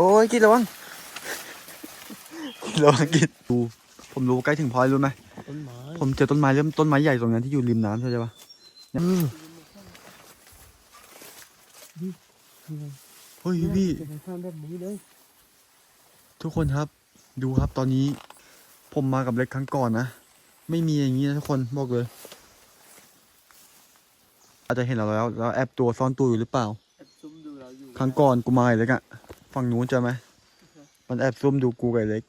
โอ้ยกินระวังกินระวังกินดูผมรู้ใกล้ถึงพลอยรู้ไหมต้นไม้ผมเจอต้นไม้เริ่มต้นไม้ใหญ่ตรงนั้นที่อยู่ริมน้ำใช่ปะเนี่ยเฮ้ยพี่จะไปสร้างแบบนี้เลย ทุกคนครับ ดูครับตอนนี้ ผมมากับเล็กครั้งก่อนนะ ไม่มีอย่างนี้นะทุกคนบอกเลย อาจจะเห็นเราแล้ว แล้วแอบตัวซ่อนตัวอยู่หรือเปล่าแอบซุ่มดูเราอยู่ครั้งก่อนกูมาไอ้เล็กอะ ฝั่งนู้นเจอไหม มันแอบซุ่มดูกูกับไอ้เล็ก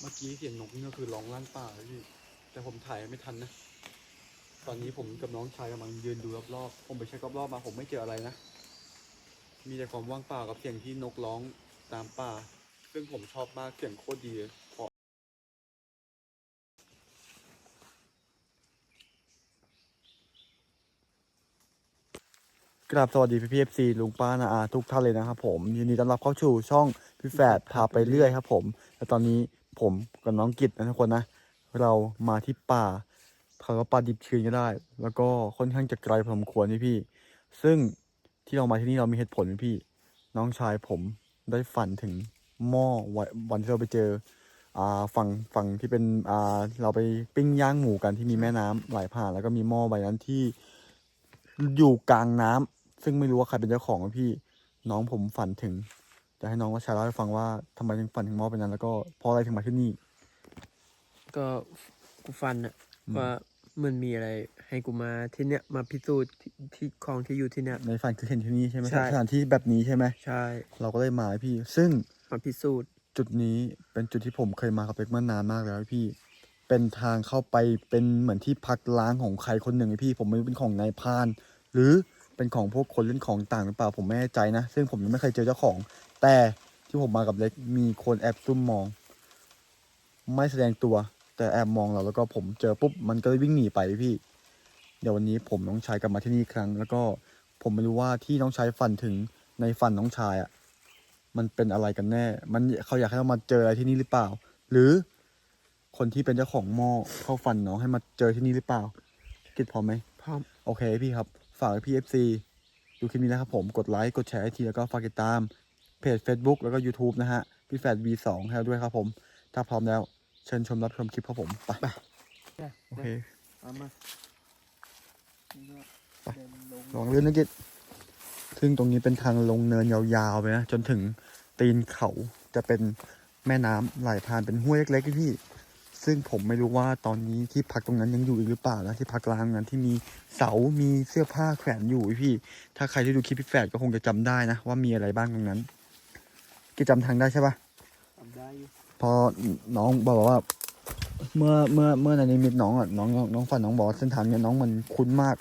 เมื่อกี้เสียงนกนี่ก็คือร้องลั่นป่าเลยพี่ แต่ผมถ่ายไม่ทันนะ ตอนนี้ผมกับน้องชายกำลังยืนดูรอบๆ ผมไปเช็ครอบๆมาผมไม่เจออะไรนะ มีแต่ความว่างเปล่ากับเสียงที่นกร้องตามป่า ซึ่งผมชอบมากเสียงโคตรดีเลยเพราะ กราบสวัสดีพี่พีเอฟซีลุงป้านาอาทุกท่านเลยนะครับผมยินดีต้อนรับเข้าสู่ช่องพี่แฝดพาไปเรื่อยครับ ผมและตอนนี้ผมกับน้องกิตนะทุกคนนะ เรามาที่ป่าเขาก็ป่าดิบชื้นก็ได้ แล้วก็ค่อนข้างจะไกลพอสมควรพี่พี่ ซึ่งที่เรามาที่นี่เรามีเหตุผลพี่พี่น้องชายผมได้ฝันถึงหม้อวันวันที่เราไปเจออ่าฝั่งฝั่งที่เป็นอ่าเราไปปิ้งย่างหมูกันที่มีแม่น้ำไหลผ่านแล้วก็มีหม้อใบนั้นที่อยู่กลางน้ำ ซึ่งไม่รู้ว่าใครเป็นเจ้าของอะพี่ น้องผมฝันถึงจะให้น้องว่าชายเล่าให้ฟังว่าทำไมถึงฝันถึงหม้อใบนั้น แล้วก็เพราะอะไรถึงมาที่นี่ ก็กูฟันอะอืม ว่ามันมีอะไรให้กูมาที่เนี้ยมาพิสูจน์ที่ที่ของที่อยู่ที่เนี้ย ในฝันคือเห็นที่นี่ใช่ไหมใช่ สถานที่แบบนี้ใช่ไหมใช่เราก็เลยมาพี่ ซึ่งมาพิสูจน์จุดนี้เป็นจุดที่ผมเคยมากับเล็กเมื่อนานมากแล้วพี่ เป็นทางเข้าไปเป็นเหมือนที่พักล้างของใครคนหนึ่งพี่ ผมไม่รู้เป็นของนายพราน หรือ เป็นของพวกคนเล่นของต่างหรือเปล่าผมไม่แน่ใจนะ ซึ่งผมยังไม่เคยเจอเจ้าของ แต่ที่ผมมากับเล็กมีคนแอบซุ่มมอง ไม่แสดงตัว แต่แอบมองเราแล้วก็ผมเจอปุ๊บมันก็เลยวิ่งหนีไปพี่ เดี๋ยววันนี้ผมน้องชายกลับมาที่นี่อีกครั้ง แล้วก็ผมไม่รู้ว่าที่น้องชายฝันถึงในฝันน้องชายอะมันเป็นอะไรกันแน่ มันเขาอยากให้เรามาเจออะไรที่นี่หรือเปล่า หรือคนที่เป็นเจ้าของหม้อเข้าฝันน้องให้มาเจอที่นี่หรือเปล่าคิดพร้อมไหมพร้อม โอเคพี่ครับ ฝากพี่เอฟซีดูคลิปนี้นะครับผมกดไลค์กดแชร์ให้ทีแล้วก็ฝากติดตามเพจ Facebook แล้วก็ YouTube นะฮะพี่แฟด V2 ให้เราด้วยครับผม ถ้าพร้อมแล้ว เชิญชมรับชมคลิปครับผมไปโอเคเอามาไปลองเลื่อนนะกิจซึ่งตรงนี้เป็นทางลงเนินยาวๆไปนะ จนถึงตีนเขาจะเป็นแม่น้ำไหลผ่านเป็นห้วยเล็กๆพี่ ซึ่งผมไม่รู้ว่าตอนนี้ที่พักตรงนั้นยังอยู่อีกหรือเปล่านะที่พักร้างนั้นที่มีเสา มีเสื้อผ้าแขวนอยู่พี่ ถ้าใครที่ดูคลิปพี่แฝดก็คงจะจำได้นะ ว่ามีอะไรบ้างตรงนั้นกิจจำทางได้ใช่ปะทำได้อยู่พอน้องบอกว่า เมื่อเมื่อเมื่อในนิมิตน้องอะน้องน้องน้องฝันน้องบอกว่าเส้นทางเนี้ยน้องมันคุ้นมาก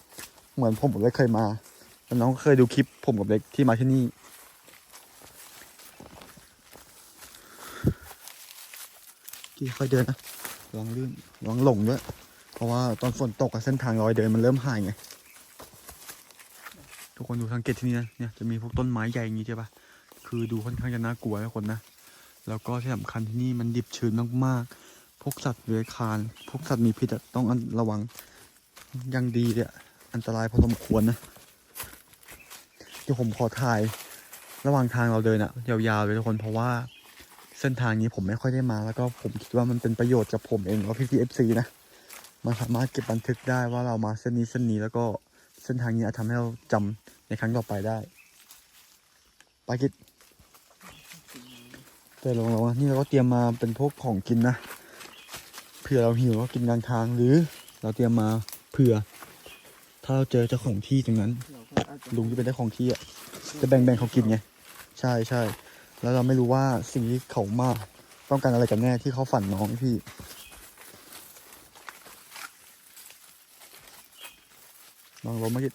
เหมือนผมกับเล็กเคยมาแล้วน้องเคยดูคลิปผมกับเล็กที่มาที่นี่กี่ค่อยเดินนะ ลองลื่นลองหลงด้วย เพราะว่าตอนฝนตกเส้นทางรอยเดินมันเริ่มหางไง ทุกคนดูสังเกตที่นี่นะเนี่ยจะมีพวกต้นไม้ใหญ่อย่างงี้ใช่ปะคือดูค่อนข้างจะน่ากลัวนะทุกคนนะ แล้วก็ที่สำคัญที่นี่มันดิบชื้นมากๆ พวกสัตว์เลื้อยคลาน พวกสัตว์มีพิษอะต้องระวังยังดีเลยอะอันตรายพอสมควรนะเดี๋ยวผมขอถ่ายระหว่างทางเราเดินอะยาวๆเลยทุกคนเพราะว่า เส้นทางนี้ผมไม่ค่อยได้มา แล้วก็ผมคิดว่ามันเป็นประโยชน์กับผมเองแล้วพี่พีเอฟซีนะมันสามารถเก็บบันทึกได้ว่าเรามาเส้นนี้เส้นนี้แล้วก็เส้นทางนี้อาจทำให้เราจำในครั้งต่อไปได้ไปกิจแต่ลงเรานี่เราก็เตรียมมาเป็นพวกของกินนะเผื่อเราหิวก็กินกลางทางหรือเราเตรียมมาเผื่อ ถ้าเราเจอเจ้าของที่ตรงนั้น ลุงที่เป็นเจ้าของที่อะจะแบ่งแบ่งเขากินไง ใช่ใช่ แล้วเราไม่รู้ว่าสิ่งที่เขามาต้องการอะไรกันแน่ที่เขาฝันน้องพี่ ลองลงมากิด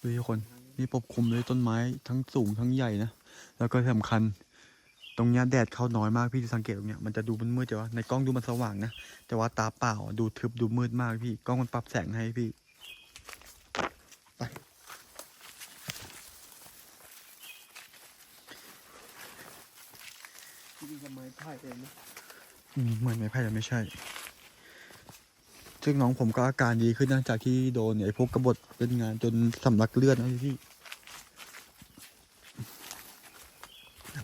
ดูทุกคน นี่ปกคลุมด้วยต้นไม้ทั้งสูงทั้งใหญ่นะ แล้วก็ที่สำคัญ ตรงเนี้ยแดดเข้าน้อยมากพี่สังเกตตรงเนี้ยมันจะดูมืดๆแต่ว่าในกล้องดูมันสว่างนะ แต่ว่าตาเปล่าดูทึบดูมืดมากพี่ กล้องมันปรับแสงให้พี่ไป ที่นี่จะไม้ไผ่เองนะ อืม เหมือนไม่ไพ่แต่ไม่ใช่ ซึ่งน้องผมก็อาการดีขึ้นนะจากที่โดนไอ้พวกกบฏเล่นงานจนสำลักเลือดนะพี่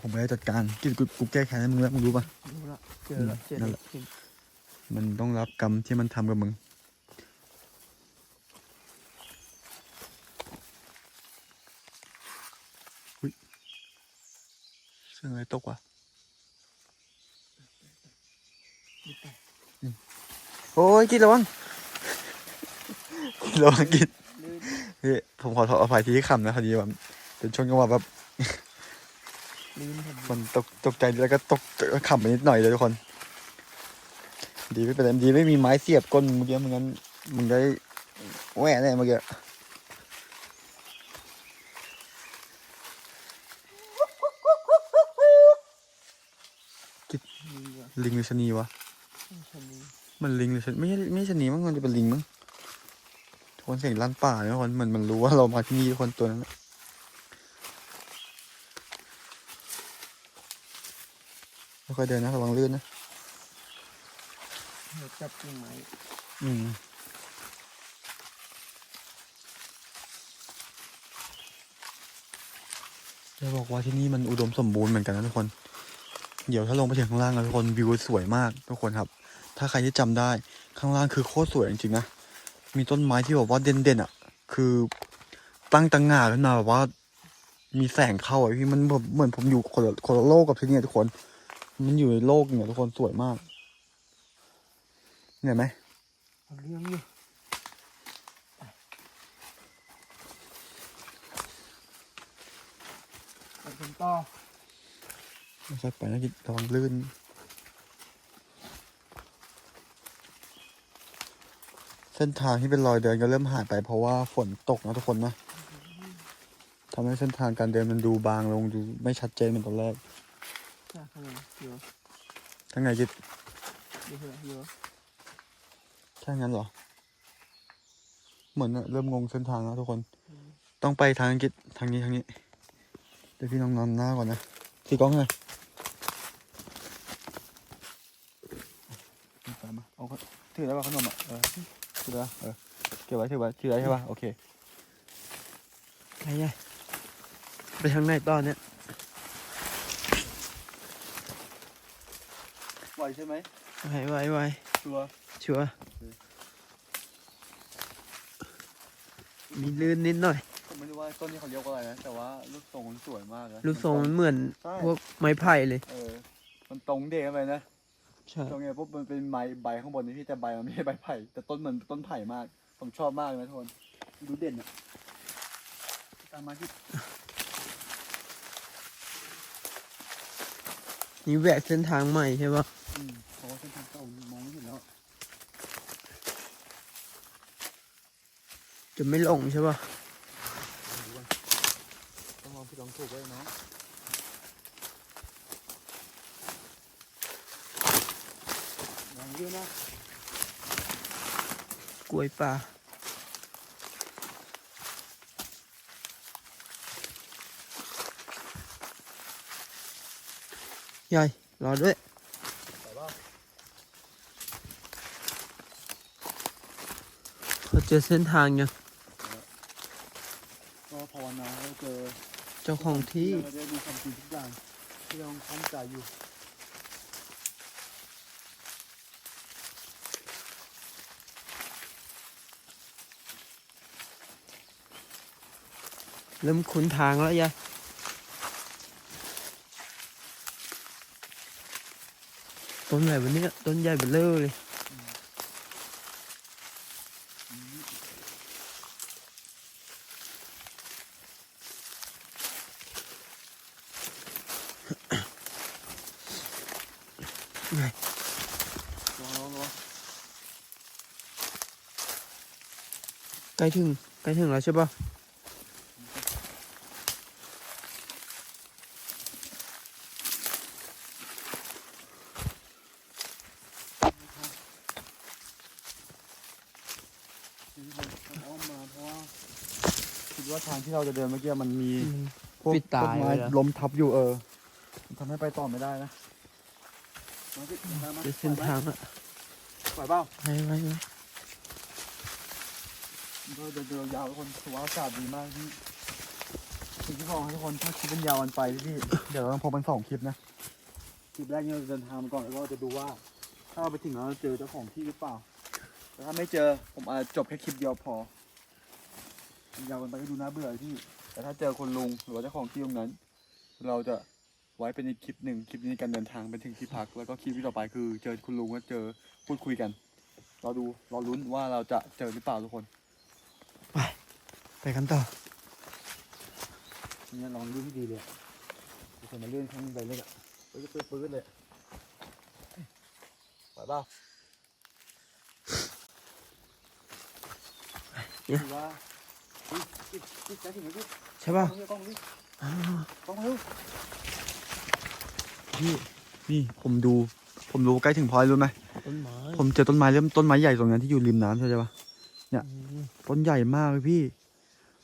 ผมไม่ได้จัดการกิจกูกูแก้แค้นให้มึงแล้วมึงรู้ปะรู้ละเจอละอืมเจอนั่นแหละเห็นมันต้องรับกรรมที่มันทำกับมึงอุ๊ยเสียงอะไรตกวะอืม โอ้ยกินระวังกินระวังกินลื่นเฮ้ยผมขออภัยที่ขำนะพอดีแบบเป็นช่วงจังหวะแบบลื่นผมมันตกตกใจแล้วก็ตกขำไปนิดหน่อยเลยทุกคน ดีไม่เป็นไรดีไม่มีไม้เสียบก้นเมื่อกี้มึงงั้นมึงได้แหวนแน่เมื่อกี้ลิงหรือชะนีวะชนี มันลิงหรือชะไม่ใช่ไม่ใช่ชะนีมั้งมันจะเป็นลิงมั้งทุกคนเสียงลั่นป่าเนี่ยทุกคนมันมันรู้ว่าเรามาที่นี่ทุกคนตัวนั้นน่ะค่อยๆเดินนะระวังลื่นนะเดี๋ยวจับกิ่งไม้อืมจะบอกว่าที่นี่มันอุดมสมบูรณ์เหมือนกันนะทุกคน เดี๋ยวถ้าลงไปถึงข้างล่างนะทุกคนวิวสวยมากทุกคนครับ ถ้าใครที่จำได้ข้างล่างคือโคตรสวยจริงๆนะ มีต้นไม้ที่แบบว่าเด่นๆอะ คือตั้งตังงาขึ้นมาแบบว่า มีแสงเข้าอะพี่มันแบบเหมือนผมอยู่คนละคนละโลกกับที่นี่ทุกคน มันอยู่ในโลกเนี่ยทุกคนสวยมากเห็นไหมเอาเรื่องอยู่ไปกันต่อไม่ใช่ไปนะกิดระวังลื่น เส้นทางที่เป็นรอยเดินก็เริ่มหายไปเพราะว่าฝนตกนะทุกคนนะทำให้เส้นทางการเดินมันดูบางลงดูไม่ชัดเจนเหมือนตอนแรกจ้าข้างในเดี๋ยวทั้งไงกิดเดี๋ยวเดี๋ยวแค่งั้นเหรอ เหมือนอะเริ่มงงเส้นทางแล้วทุกคน ต้องไปทางกิดทางนี้ทางนี้ เดี๋ยวพี่น้องนำหน้าก่อนนะสีกล้องเลยเอาไปมาเอาก็ถือได้ป่ะขนมอะเออ ถือได้ปะเออเก็บไว้ถือไว้ถือได้ใช่ป่ะโอเคไปยัยไปทางไหนต่อเนี่ยไหวใช่ไหมไวไวไวชัวร์ชัวร์มีลื่นนิดหน่อยผมไม่รู้ว่าต้นนี้เขาเรียกว่าอะไรนะแต่ว่าลูกทรงมันสวยมากนะลูกทรงมัมันนเหมือนใช่พวกไม้ไผ่เลย เออ มันตรงเด็กไปนะ ใช่ ตรงเนี้ยปุ๊บมันเป็นใบใบข้างบนนี่พี่แต่ใบมันไม่ใช่ใบไผ่แต่ต้นเหมือนต้นไผ่มาก ผมชอบมากเลยนะทุกคนดูเด่นอะตามมาที่นี่แหวกเส้นทางใหม่ใช่ปะอืมเพราะว่าเส้นทางเก่ามองไม่เห็นแล้วจะไม่หลงใช่ปะดูก่อนต้องลองผิดลองถูกไว้เนาะลองด้วยนะกล้วยป่าใหญ่รอด้วยแต่ว่าเขาเจอเส้นทางยังก็ภาวนาให้เจอเจ้าของที่เราได้ดูความจริงทุกอย่างที่เราค้ำใจอยู่ เริ่มคุ้นทางแล้วยายต้นไหนวันนี้ต้นใหญ่เบลเลอเลยใกล้ถึงใกล้ถึงแล้วใช่ปะ อ้อมมาเพราะว่าคิ ดว่าทางที่เราจะเดินเมื่อกี้มันมีพวกปิดตายต้นไม้ไว้แล้วล้มทับอยู่เออมันทำให้ไปต่อไม่ได้นะมาสิตามมาเจอเส้นทางอะไหวเปล่าไปไปไปก็เดินเดินยาวทุกคนถือว่าอากาศดีมากที่ถึงอย่างที่บอกนะทุกคนถ้าคลิปมันยาวกันไปพี่เดี๋ยวเราต้องพบมันสองคลิปนะคลิปแรกเนี่ยเราจะเดินทางมาก่อนแล้วก็จะดูว่า ถ้าเราไปถึงแล้วเราเจอเจ้าของที่หรือเปล่าแต่ถ้าไม่เจอผมอาจจะจบแค่คลิปเดียวพอมัน ยาวกันไปก็ดูน่าเบื่อพี่ แต่ถ้าเจอคนลุงหรือว่าเจ้าของที่ตรงนั้น เราจะไว้เป็นอีกคลิปหนึ่งคลิปนี้ในการเดินทางไปถึงที่พัก แล้วก็คลิปที่ต่อไปคือเจอคุณลุงก็เจอพูดคุยกัน เราดูเราลุ้นว่าเราจะเจอหรือเปล่าทุกคนไปไปกันต่อเนี่ยลองลื่นที่ดีเลยทุกคนมาลื่นข้างใบเล็กอะปื๊ดปื๊ดปื๊ดเลยไปเปล่าเนี่ยถือว่าอุ๊ยอุ๊ยอุ๊ย ใกล้ถึงแล้วพี่ใช่ป่ะกล้องนี้อ้าวกล้องมาเร็วพี่นี่ผมดู ผมรู้ใกล้ถึงพอยรู้ไหมต้นไม้ผมเจอต้นไม้เริ่มต้นไม้ใหญ่ตรงนั้นที่อยู่ริมน้ำใช่ปะเนี่ยอืมต้นใหญ่มากเลยพี่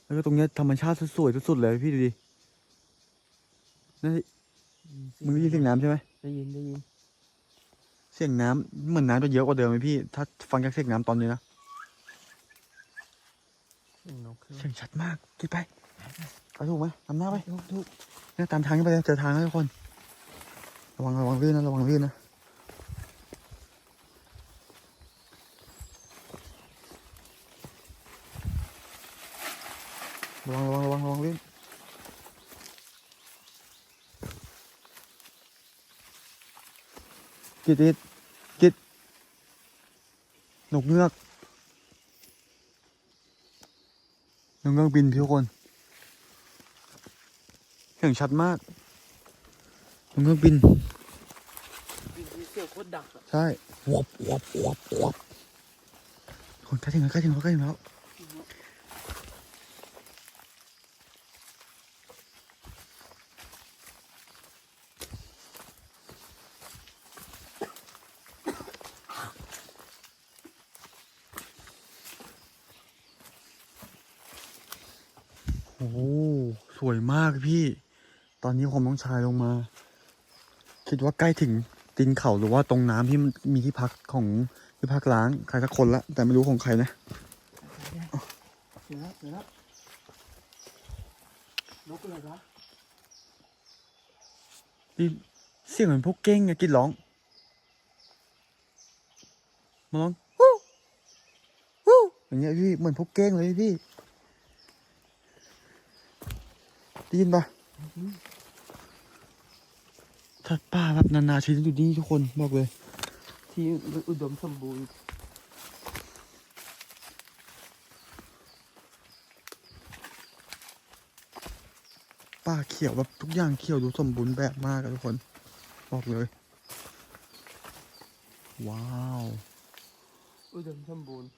แล้วก็ตรงเนี้ยธรรมชาติสวยๆสุดๆเลยพี่ดูดินั่นมึงได้ยินเสียงน้ำใช่ไหมได้ยินได้ยินเสียงน้ำเหมือนน้ำจะเยอะกว่าเดิมไหมพี่ ถ้าฟังจากเสียงน้ำตอนนี้นะ เสียงนกขึ้นเสียงชัดมากคิดไปไปถูกไหมนำหน้าไปทุกทุกเนี่ยตามทางนี้ไปเลยเจอทางแล้วทุกคน ระวังระวังลื่นนะระวังลื่นนะระวังระวังระวังระวังลื่นกิดกิดกิดนกเงือก นกเงือกบินพี่ทุกคนเสียงชัดมากนกเงือกบินบินที่เสียงโคตรดังอะใช่วับวับวับวับคนใกล้ถึงแล้วใกล้ถึงแล้วใกล้ถึงแล้วโอ้โหส วยมากพี่ตอนนี้ผมต้องชายลงมา คิดว่าใกล้ถึงตีนเขาหรือว่าตรงน้ำที่มันมีที่พักของที่พักล้างใครสักคนละแต่ไม่รู้ของใครนะเดี๋ยวนะเดี๋ยวนะนกอะไรวะนี่เสียงเหมือนพวกเก้งอะกินร้องมาร้องฮู้ฮู้อย่างเงี้ยพี่เหมือนพวกเก้งเลยพี่ ได้ยินปะสัตว์ป่าแบบนานาชนิดอยู่นี่ทุกคนบอกเลย ที่อุดมสมบูรณ์ป่าเขียวแบบทุกอย่างเขียวดูสมบูรณ์แบบมากอะทุกคน บอกเลย ว้าวอุดมสมบูรณ์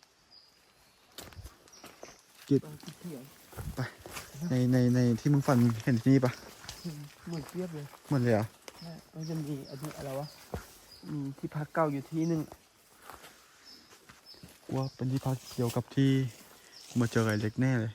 กิจบางที่เถียง ในในในที่มึงฝันเห็นที่นี่ปะเหมือนเทียบเลยเหมือนเลยเหรอะใช่มันจะมีอันนี้อะไรวะอืมที่พักเก่าอยู่ที่หนึ่งว่าเป็นที่พักเกี่ยวกับที่กูมาเจอไอ้เล็กแน่เลย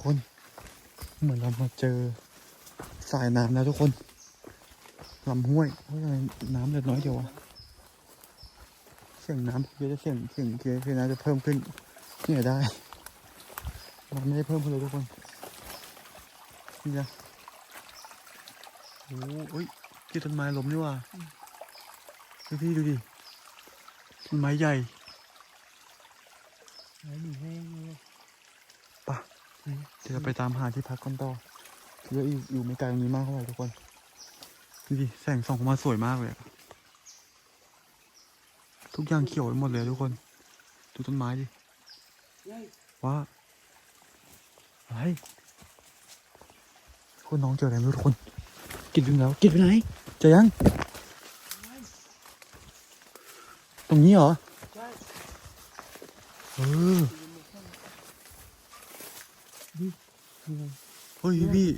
คน เห มือนเรามาเจอสายน้ำแล้วทุกคนลำห้วยเฮ้ยทำไมน้ำเหลือน้อยเดียววะเสียงน้ำเยอะจะเสียงเสียงเสียงน้ำจะเพิ่มขึ้นนี่ได้มันไม่ได้เพิ่มขึ้นเลยทุกคนนี่นะโอ้เอ้ยที่ต้นไม้ล้มนี่ว่ะดูพี่ดูดิต้นไม้ใหญ่ไอ้หนูแห้งเลยปะ เดี๋ยวเราไปตามหาที่พักกันต่อเยอะอยู่อยู่ไม่ไกลตรงนี้มากเท่าไหร่ทุกคนดูดิแสงส่องเข้ามาสวยมากเลยอะทุกอย่างเขียวไปหมดเลยทุกคน ดูต้นไม้ดิว่าอะไรคุณน้องเจออะไรไม่รู้ทุกคน กินถึงแล้ว กินไปไหนเจอยัง ตรงนี้เหรอใช่เออ เฮ้ยพี่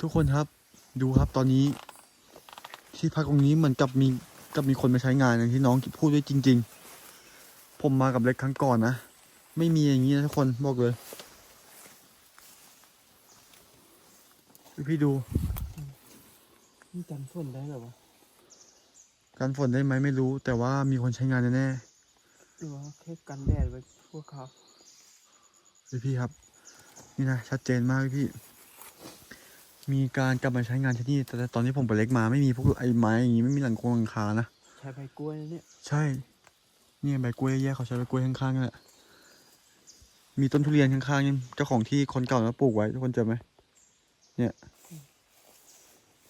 ทุกคนครับ ดูครับตอนนี้ ที่พักตรงนี้เหมือนกับมีกับมีคนมาใช้งานอย่างที่น้องพูดด้วยจริง ๆ ผมมากับเล็กครั้งก่อนนะ ไม่มีอย่างนี้นะทุกคนบอกเลย พี่ดูนี่กันฝนได้หรอวะกันฝนได้ไหมไม่รู้ แต่ว่ามีคนใช้งานแน่ๆหรือว่าแค่กันแดดไว้พวกเขา พี่พี่ครับ นี่นะชัดเจนมากพี่พี่มีการกลับมาใช้งานที่นี่แต่ตอนที่ผมไปเล็กมาไม่มีพวกไอ้ไม้อย่างงี้ไม่มีหลังโครงหลังคานะใช้ใบกล้วยนะเนี่ยใช่ เนี่ยใบกล้วยแยกเขาใช้ใบกล้วยข้างๆนั่นแหละมีต้นทุเรียนข้างๆนี่เจ้าของที่คนเก่าแล้วปลูกไว้ทุกคนเจอไหมเนี่ย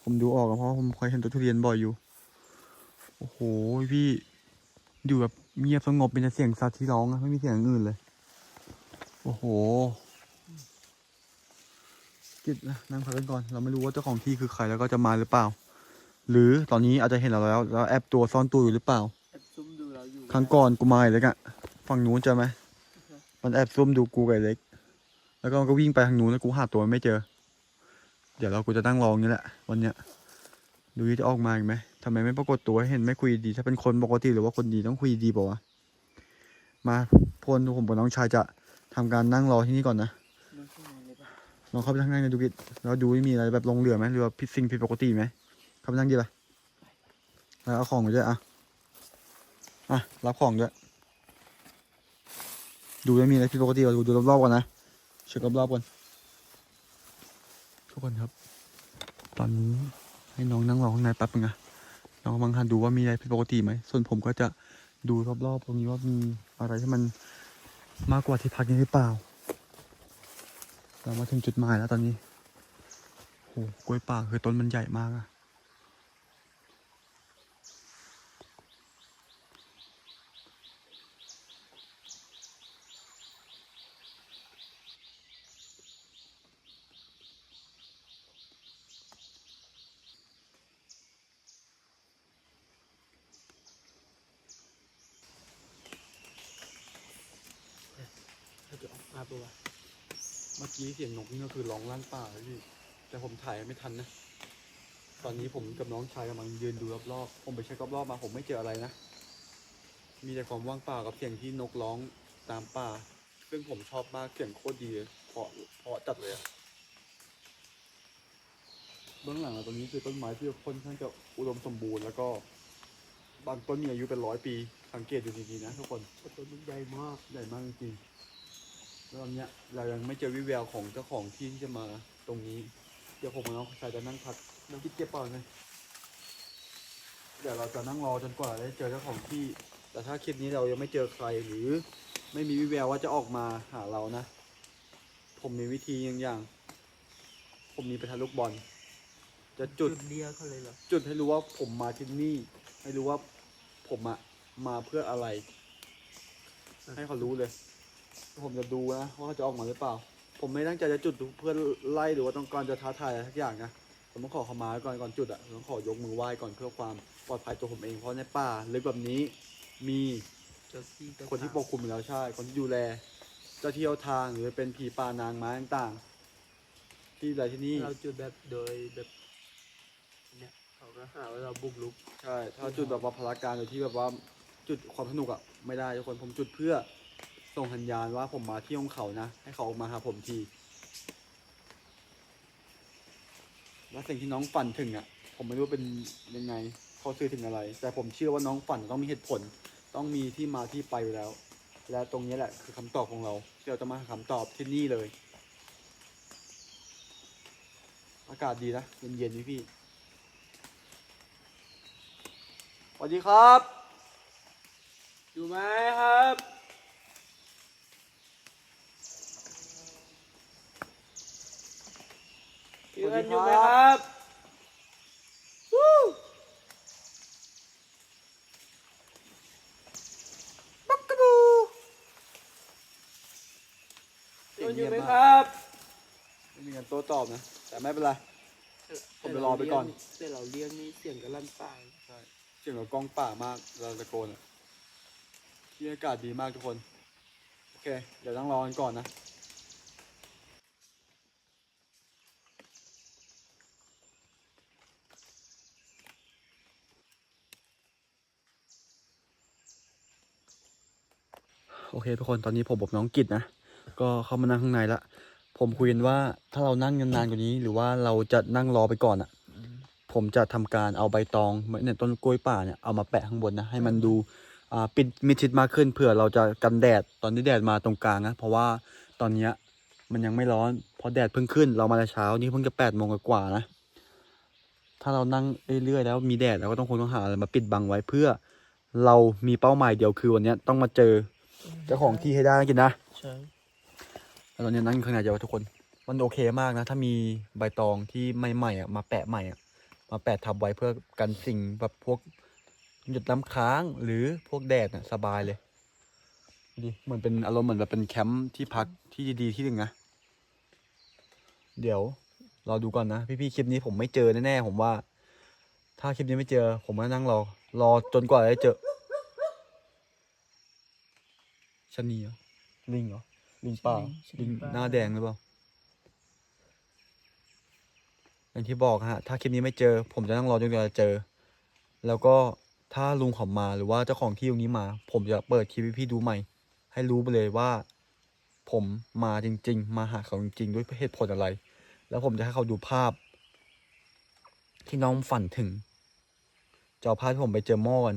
ผมดูออกอะเพราะว่าผมเคยเห็นต้นทุเรียนบ่อยอยู่โอ้โหพี่ดูแบบเงียบสงบเป็นแต่เสียงสัตว์ที่ร้องอะไม่มีเสียงอื่นเลย โอ้โหกิดนะนั่งพักกันก่อน เราไม่รู้ว่าเจ้าของที่คือใครแล้วก็จะมาหรือเปล่า หรือตอนนี้อาจจะเห็นเราแล้ว แล้วแอบตัวซ่อนตัวอยู่หรือเปล่าแอบซุ่มดูเราอยู่ครั้งก่อนกูมาอีกแล้วกะฝั่งนู้นเจอไหมมันแอบซุ่มดูกูกับไอ้เล็ก แล้วก็มันก็วิ่งไปทางนู้นแล้วกูหาตัวมันไม่เจอ เดี๋ยวเรากูจะตั้งรออย่างนี้แหละ วันเนี้ยดูที่จะออกมาอีกไหมทำไมไม่ปรากฏตัวให้เห็นไม่คุยดี ถ้าเป็นคนปกติหรือว่าคนดีต้องคุยดีเปล่าวะมาพลผมกับน้องชายจะ ทำการนั่งรอที่นี่ก่อนนะนั่นข้างในเลองเข้าไปข้างในดูกิแล้วดูว่ามีอะไรแบบลงเหลือไหมหรือว่าผิดสิ่งผิดปกติไหมเข้าไปนั่งดีไปแล้วเอาของไปด้วยอะอะรับของด้วยดูแล้วมีอะไรผิดปกติป่ะดูดูรอบๆก่อนนะเช็ครอบๆก่อนทุกคนครับ ตอนนี้ให้น้องนั่งรอข้างในแป๊บนึงนะน้องกำลังหันดูว่ามีอะไรผิดปกติไหมส่วนผมก็จะดูรอบๆตรงนี้ว่ามีอะไรที่มัน มากกว่าที่พักนี้หรือเปล่า เรามาถึงจุดหมายแล้วตอนนี้โหกล้วยป่าคือต้นมันใหญ่มากอะ เราจะออกมาปะวะ เมื่อกี้เสียงนกนี่ก็คือร้องลั่นป่าเลยพี่แต่ผมถ่ายไม่ทันนะ ตอนนี้ผมกับน้องชายกำลังยืนดูรอบๆผมไปเช็ครอบๆมาผมไม่เจออะไรนะ มีแต่ความว่างเปล่ากับเสียงที่นกร้องตามป่า ซึ่งผมชอบมากเสียงโคตรดีเลยเพราะเพราะจัดเลยอะเบื้องหลังเราตรงนี้คือต้นไม้ที่ค่อนข้างจะอุดมสมบูรณ์แล้วก็บางต้นมีอายุเป็นร้อยปี สังเกตดูดีๆนะทุกคนเพราะต้นมันใหญ่มากใหญ่มากจริง ๆแล้วตอนเนี้ยเรายังไม่เจอวิแววของเจ้าของที่ที่จะมาตรงนี้ เดี๋ยวผมกับน้องชายจะนั่งพักน้องคิดเก็บเปล่าไงเดี๋ยวเราจะนั่งรอจนกว่าได้เจอเจ้าของที่ แต่ถ้าคลิปนี้เรายังไม่เจอใครหรือ ไม่มีวิแววว่าจะออกมาหาเรานะ ผมมีวิธีอย่างอย่าง ผมมีประทัดลูกบอล จะจุดเรียกเขาเลยเหรอจุดให้รู้ว่าผมมาที่นี่ ให้รู้ว่าผมอะมาเพื่ออะไร ให้เขารู้เลย ผมจะดูนะว่าเขาจะออกมาหรือเปล่า ผมไม่ตั้งใจจะจุดเพื่อไล่หรือว่าต้องการจะท้าทายอะไรทักอย่างนะผมต้องขอขมาก่อนก่อนจุดอะผมต้องขอยกมือไหว้ก่อนเพื่อความปลอดภัยตัวผมเองเพราะในป่าลึกแบบนี้มีเจ้าที่เจ้าคนที่ทางปกคลุมอยู่แล้วใช่ คนที่ดูแลเจ้าที่เจ้าทางหรือเป็นผีป่านางไม้ต่างๆ ที่อะไรที่นี่ เราจุดแบบโดยแบบเนี่ยเขาก็หาว่าเราบุกรุก ใช่ ถ้าจุดแบบว่าพละการโดยที่แบบว่าจุดความสนุกอะไม่ได้ทุกคนผมจุดเพื่อ ส่งสัญญาณว่าผมมาที่ของเขานะ ให้เขาออกมาหาผมทีและสิ่งที่น้องฝันถึงอะผมไม่รู้เป็นยังไงเขาสื่อถึงอะไร แต่ผมเชื่อว่าน้องฝันต้องมีเหตุผล ต้องมีที่มาที่ไปอยู่แล้ว และตรงนี้แหละคือคำตอบของเราที่เราจะมาหาคำตอบที่นี่เลย อากาศดีนะเย็นๆนี่พี่สวัสดีครับ อยู่ไหมครับ อยู่กันอยู่ไหมครับวู้ปักกระบูอยู่อยู่ไหมครับไม่มีการโต้ตอบนะ แต่ไม่เป็นไร ผมจะรอไปก่อน แต่เราเรียกนี่เสียงกระลั่นป่าใช่เสียงเรากล้องป่ามาก เราตะโกนอะที่อากาศดีมากทุกคน โอเค เดี๋ยวต้องรอกันก่อนนะ เคทุกคนตอนนี้ผมกับน้องกิจนะ ก็เข้ามานั่งข้างในละผผมคุยกันว่าถ้าเรานั่งนานๆกว่านี้ หรือว่าเราจะนั่งรอไปก่อนอะ ผมจะทำการเอาใบตองเนี่ยต้นกล้วยป่าเนี่ยเอามาแปะข้างบนนะให้มันดูอ่าปิดมิดชิดมากขึ้นเผื่อเราจะกันแดดตอนที่แดดมาตรงกลางนะเพราะว่าตอนเนี้ยมันยังไม่ร้อนเพราะแดดเพิ่งขึ้น เรามาแต่เช้านี่เพิ่งจะแปดโมงกว่าๆนะถ้าเรานั่งเรื่อยๆแล้วมีแดดเราก็ต้องคงต้องหาอะไรมาปิดบังไว้เพื่อเรามีเป้าหมายเดียวคือวันนี้ต้องมาเจอ เจ้าของที่ให้ได้นะกินนะใช่แล้วตอนนี้นั่งข้างในเดียวทุกคน มันโอเคมากนะ ถ้ามีใบตองที่ใหม่ๆอะมาแปะใหม่อะมาแปะทับไว้เพื่อกันสิ่งแบบพวกหยดน้ำค้างหรือพวกแดดน่ะสบายเลยดูดิเหมือนเป็นอารมณ์เหมือนแบบเป็นแคมป์ที่พักที่ดีๆที่หนึ่งนะ เดี๋ยวรอดูก่อนนะ พี่ๆคลิปนี้ผมไม่เจอแน่ๆผมว่า ถ้าคลิปนี้ไม่เจอ ผมก็นั่งรอ รอจนกว่าจะเจอ ชะนีเหรอลิงเหรอ ลิงป่าลิงหน้าแดงหรือเปล่า อย่างที่บอกฮะ ถ้าคลิปนี้ไม่เจอ ผมจะนั่งรอจนกว่าจะเจอ แล้วก็ถ้าลุงเขามาหรือว่าเจ้าของที่ตรงนี้มา ผมจะเปิดคลิปให้พี่ดูใหม่ ให้รู้ไปเลยว่า ผมมาจริง ๆ มาหาเขาจริง ๆ ด้วยเหตุผลอะไร แล้วผมจะให้เขาดูภาพ ที่น้องฝันถึงจะเอาภาพที่ผมไปเจอหม้อกัน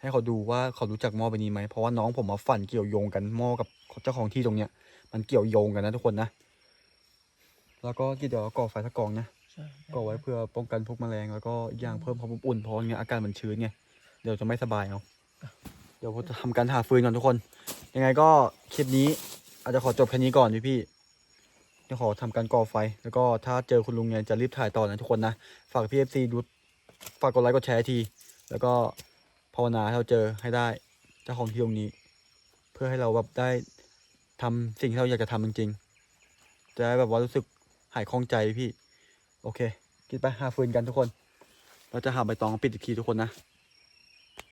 ให้เขาดูว่าเขารู้จักหม้อใบนี้ไหมเพราะว่าน้องผมมาฝันเกี่ยวโยงกันหม้อกับเจ้าของที่ตรงเนี้ย มันเกี่ยวโยงกันนะทุกคนนะ แล้วก็กี่เดี๋ยวก่อไฟสักกองนะใช่ก็ไว้เพื่อป้องกันพวกแมลงแล้วก็อีกอย่างเพิ่มความอบอุ่นเพราะอย่างเงี้ยอากาศมันชื้นไงเดี๋ยวจะไม่สบายเอาเดี๋ยวผมจะทำการหาฟืนก่อนทุกคน ยังไงก็คลิปนี้อาจจะขอจบแค่นี้ก่อนพี่พี่ๆจะขอทำการก่อไฟ แล้วก็ถ้าเจอคุณลุงเนี่ยจะรีบถ่ายต่อนะทุกคนนะ ฝากพี่เอฟซีดู ฝากกดไลค์กดแชร์ที แล้วก็ ภาวนาให้เราเจอให้ได้เจ้าของที่ตรงนี้ เพื่อให้เราแบบได้ทำสิ่งที่เราอยากจะทำจริงๆจะได้แบบว่ารู้สึกหายคล่องใจพี่ โอเค กินไปหาฟืนกันทุกคน เราจะหาใบตองปิดอีกทีทุกคนนะ